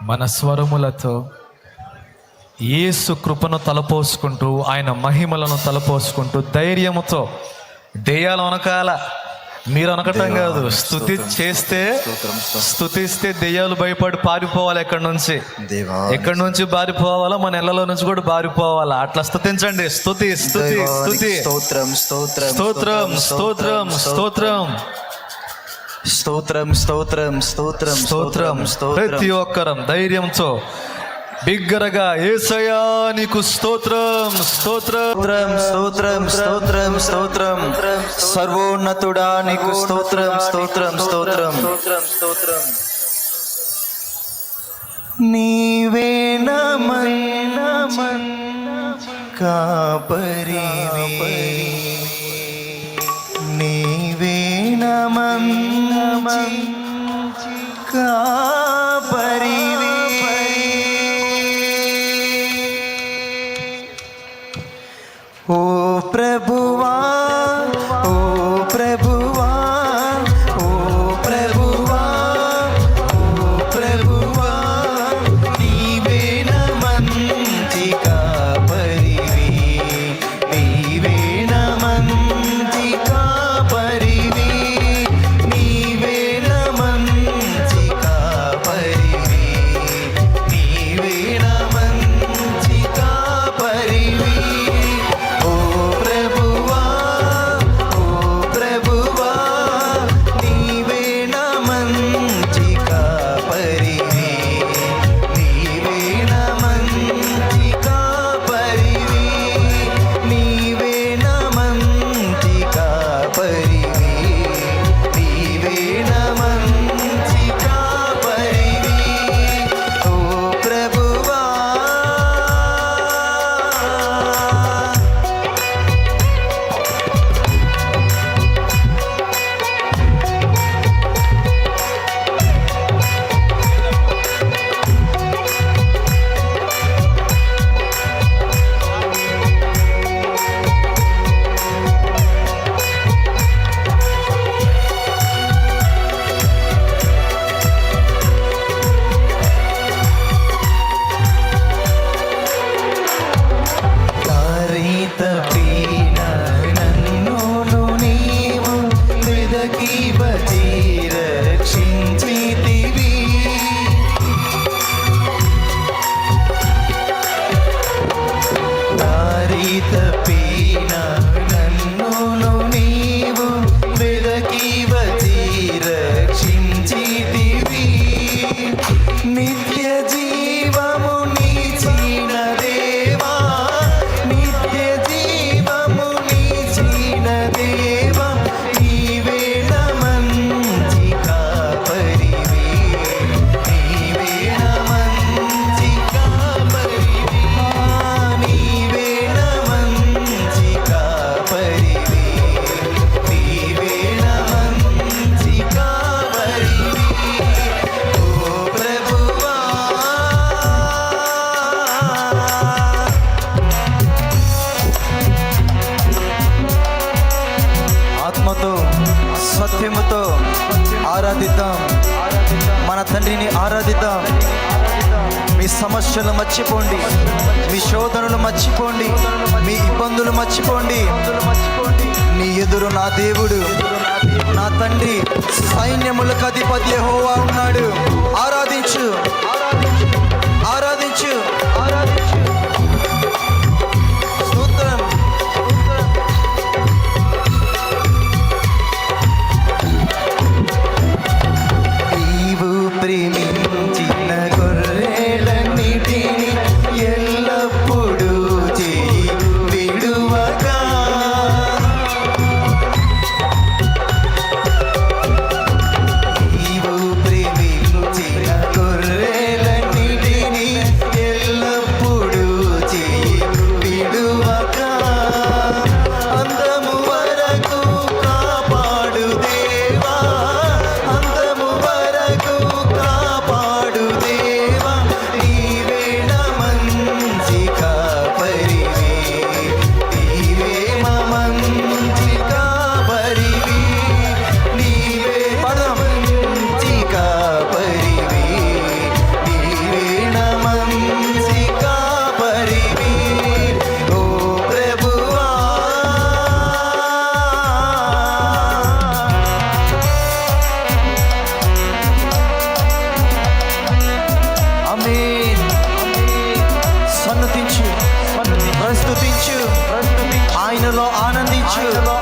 మన స్వరములతో యేసు కృపను తలపోసుకుంటూ ఆయన మహిమలను తలపోసుకుంటూ ధైర్యముతో దెయ్యాలు అనకాల మీరు అనకటం కాదు స్థుతి చేస్తే స్థుతిస్తే దెయ్యాలు భయపడి పారిపోవాలి ఎక్కడి నుంచి? ఎక్కడి నుంచి బారిపోవాలా మన ఇళ్ళలో నుంచి కూడా బారిపోవాలా అట్లా స్తుతించండి స్తుతి స్తుతి దేవానికి స్తుతి స్తోత్రం స్తోత్రం స్తోత్రం స్తోత్రం స్తోత్రం. స్తోత్రం స్తోత్రం స్తోత్రం స్తోత్రం. ప్రతి ఒక్కరం ధైర్యంతో బిగ్గరగా ఏసయా నీకు స్తోత్రం స్తోత్రం. స్తోత్రం స్తోత్రం స్తోత్రం సర్వోన్నతుడా నీకు స్తోత్రం స్తోత్రం స్తోత్రం. స్తోత్రం నీవే నమన్. నమన్ కాపరివి ఓ ప్రభువా Medina. సత్యముతో ఆరాధిద్దాం. మన తండ్రిని ఆరాధిద్దాం. మీ సమస్యలు మర్చిపోండి. మీ శోధనలు మర్చిపోండి. మీ ఇబ్బందులు మర్చిపోండి. నీ ఎదురు నా దేవుడు. నా తండ్రి సైన్యములకు అధిపతి హోవా ఉన్నాడు. ఆరాధించు ఆరాధించు. ఆరాధించు. to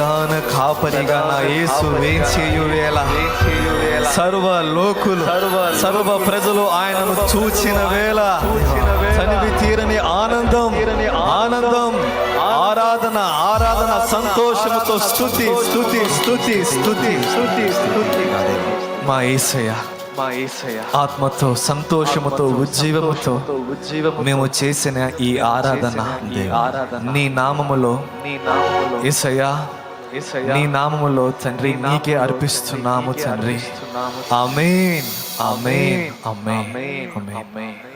గొర్రెలను కాపరిగా నా యేసు సర్వ లోకులు సర్వ ప్రజలు ఆయనను చూచిన వేళ తనివి తీరని ఆనందం ఆనందం ఆరాధన ఆరాధన సంతోషముతో స్తుతి స్తుతి స్తుతి స్తుతి. స్తుతి స్తుతి. మా యేసయ్య ఆత్మతో సంతోషముతో ఉజ్జీవముతో మేము చేసిన ఈ ఆరాధన నీ నామములో నీ నామములో యేసయ్య నీ నామములో తండ్రి నీకే అర్పిస్తున్నాము తండ్రి. ఆమేన్ ఆమేన్ ఆమేన్. ఆమేన్.